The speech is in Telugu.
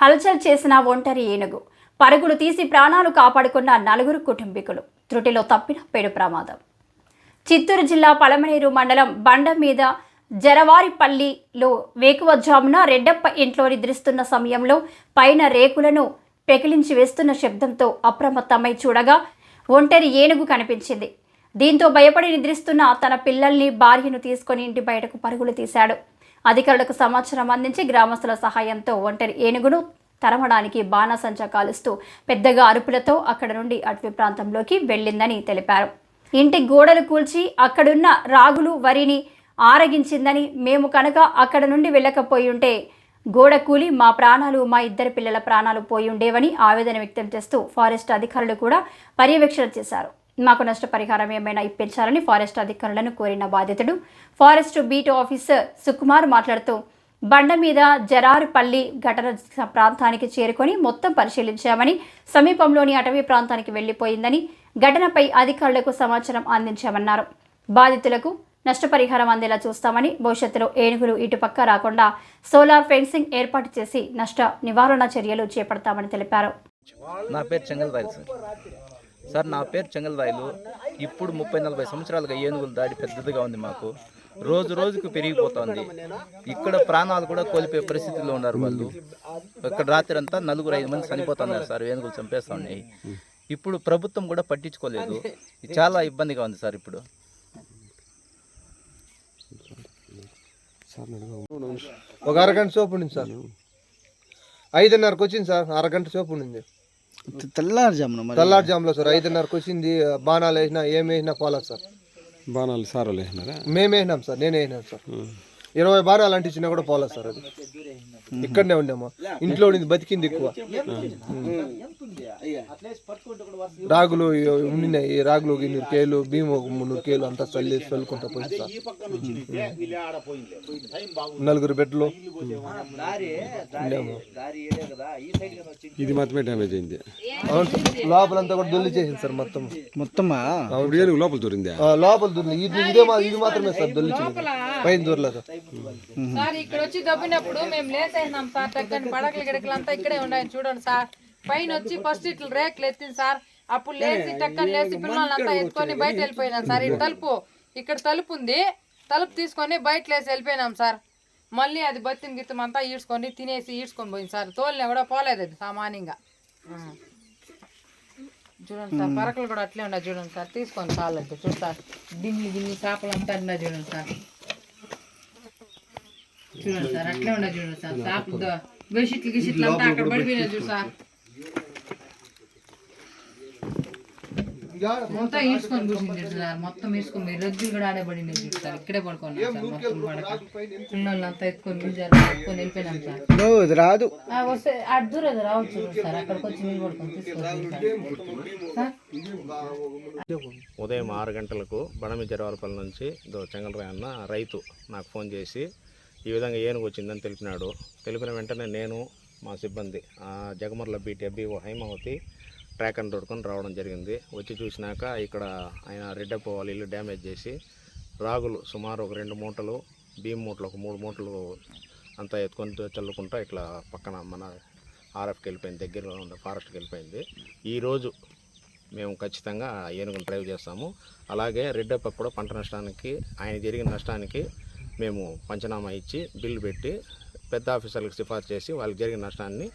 హల్చల్ చేసిన ఒంటరి ఏనుగు. పరుగులు తీసి ప్రాణాలు కాపాడుకున్న నలుగురు కుటుంబీకులు. త్రుటిలో తప్పిన పేడు ప్రమాదం. చిత్తూరు జిల్లా పలమనేరు మండలం బండ మీద జరవారిపల్లిలో వేకువజామున రెడ్డప్ప ఇంట్లో నిద్రిస్తున్న సమయంలో పైన రేకులను పెకిలించి వేస్తున్న శబ్దంతో అప్రమత్తమై చూడగా ఒంటరి ఏనుగు కనిపించింది. దీంతో భయపడి నిద్రిస్తున్న తన పిల్లల్ని భార్యను తీసుకొని ఇంటి బయటకు పరుగులు తీశాడు. అధికారులకు సమాచారం అందించి గ్రామస్తుల సహాయంతో ఒంటరి ఏనుగును తరమడానికి బాణాసంచా కాలుస్తూ పెద్దగా అరుపులతో అక్కడ నుండి అటవీ ప్రాంతంలోకి వెళ్ళిందని తెలిపారు. ఇంటి గోడలు కూల్చి అక్కడున్న రాగులు వరిని ఆరగించిందని మేము కనుక అక్కడ నుండి వెళ్ళకపోయి ఉంటే గోడ కూలి మా ప్రాణాలు మా ఇద్దరు పిల్లల ప్రాణాలు పోయి ఉండేవని ఆవేదన వ్యక్తం చేస్తూ ఫారెస్ట్ అధికారులు కూడా పర్యవేక్షణ చేశారు. మాకు నష్టపరిహారం ఏమైనా ఇప్పించాలని ఫారెస్ట్ అధికారులను కోరిన బాధితుడు ఫారెస్ట్ బీట్ ఆఫీసర్ సుకుమార్ మాట్లాడుతూ బండ మీద జరారుపల్లి ఘటన ప్రాంతానికి చేరుకొని మొత్తం పరిశీలించామని సమీపంలోని అటవీ ప్రాంతానికి వెళ్ళిపోయిందని ఘటనపై అధికారులకు సమాచారం అందించామన్నారు. బాధితులకు నష్టపరిహారం అందేలా చూస్తామని భవిష్యత్తులో ఏనుగులు ఇటుపక్క రాకుండా సోలార్ ఫెన్సింగ్ ఏర్పాటు చేసి నష్ట నివారణ చర్యలు చేపడతామని తెలిపారు. నా పేరు చెంగల్ రాయలు సార్. సార్ నా పేరు చెంగల్ రాయలు. ఇప్పుడు ముప్పై నలభై సంవత్సరాలుగా ఏనుగులు దాడి పెద్దదిగా ఉంది మాకు. రోజు రోజుకు పెరిగిపోతుంది. ఇక్కడ ప్రాణాలు కూడా కోల్పోయే పరిస్థితిలో ఉన్నారు వాళ్ళు. ఇక్కడ రాత్రి అంతా నలుగురు ఐదు మంది చనిపోతున్నారు సార్ ఏనుగులు చంపేస్తా ఉన్నాయి ఇప్పుడు ప్రభుత్వం కూడా పట్టించుకోలేదు. ఇది చాలా ఇబ్బందిగా ఉంది సార్ ఇప్పుడు. ఒక అరగంట సేపు ఉండింది సార్. ఐదున్నరకు వచ్చింది సార్ అరగంట సేపు ఉండింది. తెల్లారుజామున తెల్లారుజాములో సార్ ఐదున్నరకు వచ్చింది. బాణాలు వేసినా ఏం వేసినా పోలేదు సార్. బాణాలు సారాలు వేసినారా? మేము వేసినాం సార్ నేనే వేసినాను సార్. ఇరవై బాణాలు అంటించినా కూడా పోలేదు సార్ అది? ఇక్కడనే ఉండేమో. ఇంట్లో ఉండింది బతికింది ఎక్కువ. రాగులు ఉండినాయి ఈ రాగులు ఒక ఇన్నూరు కేలు భీము ఒక మున్నూరు కేలు అంతా చల్లి చల్లుకుంటా పోయింది సార్. నలుగురు బెడ్లు. ఉండేమో ఇది మాత్రమే డ్యామేజ్ అయింది. అవును సార్ లోపలంతా కూడా దొల్లి చేసింది సార్ మొత్తం. మొత్తమా? లోపల దూరిందా? ఆ, లోపల దొల్లి ఇది ఇదే ఇది మాత్రమే సార్ దొల్లిచింది పైన దూరలేదు. సార్ ఇక్కడ వచ్చి దబ్బినప్పుడు మేము లేసేసినాం సార్ టక్కని పడకలు గిడకలు అంతా ఇక్కడే ఉన్నాయి చూడండి సార్. పైన వచ్చి ఫస్ట్ ఇట్లా రేకులు ఎత్తింది సార్. అప్పుడు లేచి టక్కని లేచి పిల్లలంతా ఎత్తుకొని బయట వెళ్ళిపోయినాం సార్. ఇటు తలుపు ఇక్కడ తలుపు ఉంది. తలుపు తీసుకొని బయట లేసి వెళ్ళిపోయినాం సార్. మళ్ళీ అది బతిని గిత్తం అంతా ఈడ్చుకొని తినేసి ఈడ్చుకొని పోయింది సార్. తోలిన కూడా పోలేదు అది సామాన్యంగా. చూడండి సార్ పరకలు కూడా అట్లే ఉన్నాయి చూడండి సార్. తీసుకోండి సార్ అయితే చూస్తారు గిన్నె గిన్నె చేపలు అంతా ఉన్నాయి చూడండి సార్. చూడండి సార్ అట్లే చూడండి సార్ సాపు బెడ్షీట్లు గిషిట్లు అంతా అక్కడ పడిపోయినాయి చూడు సార్. మొత్తం ఈడ్చుకొని కూర్చుంది సార్ మొత్తం ఈడ్చుకొని కూడా ఆడే పడింది చూడు సార్ ఇక్కడే పడుకున్నాం సార్ మొత్తం పడక. పిల్లలంతా ఎత్తుకొని నిలిచారు ఎత్తుకొని వెళ్ళిపోయినాం సార్. రాదు. ఆ, వస్తే అటు దూరం రావచ్చు సార్ అక్కడికి వచ్చి మీరు పడుకొని ఉదయం ఆరు గంటలకు బడమి జరవారపల్లి నుంచి దో చెంగలరాయ్ అన్న రైతు నాకు ఫోన్ చేసి ఈ విధంగా ఏనుగు వచ్చిందని తెలిపినాడు. తెలిపిన వెంటనే నేను మా సిబ్బంది జగమర్ల బీటీ అబ్బిఓ హైమావతి ట్రాక్ అండ్ రోడ్కొని రావడం జరిగింది. వచ్చి చూసినాక ఇక్కడ ఆయన రెడ్డప్ప వాళ్ళ ఇల్లు డ్యామేజ్ చేసి రాగులు సుమారు ఒక రెండు మూటలు బియ్యం మూటలు ఒక మూడు మూటలు అంతా ఎత్తుకొని చల్లుకుంటా ఇట్లా పక్కన మన ఆర్ఎఫ్కి వెళ్ళిపోయింది దగ్గరలో ఉన్న ఫారెస్ట్కి వెళ్ళిపోయింది. ఈరోజు మేము ఖచ్చితంగా ఏనుగును డ్రైవ్ చేస్తాము. అలాగే రెడ్డప్ప కూడా పంట నష్టానికి ఆయన జరిగిన నష్టానికి మేము పంచనామా ఇచ్చి బిల్లు పెట్టి పెద్ద ఆఫీసర్లకు సిఫార్సు చేసి వాళ్ళకి జరిగిన నష్టాన్ని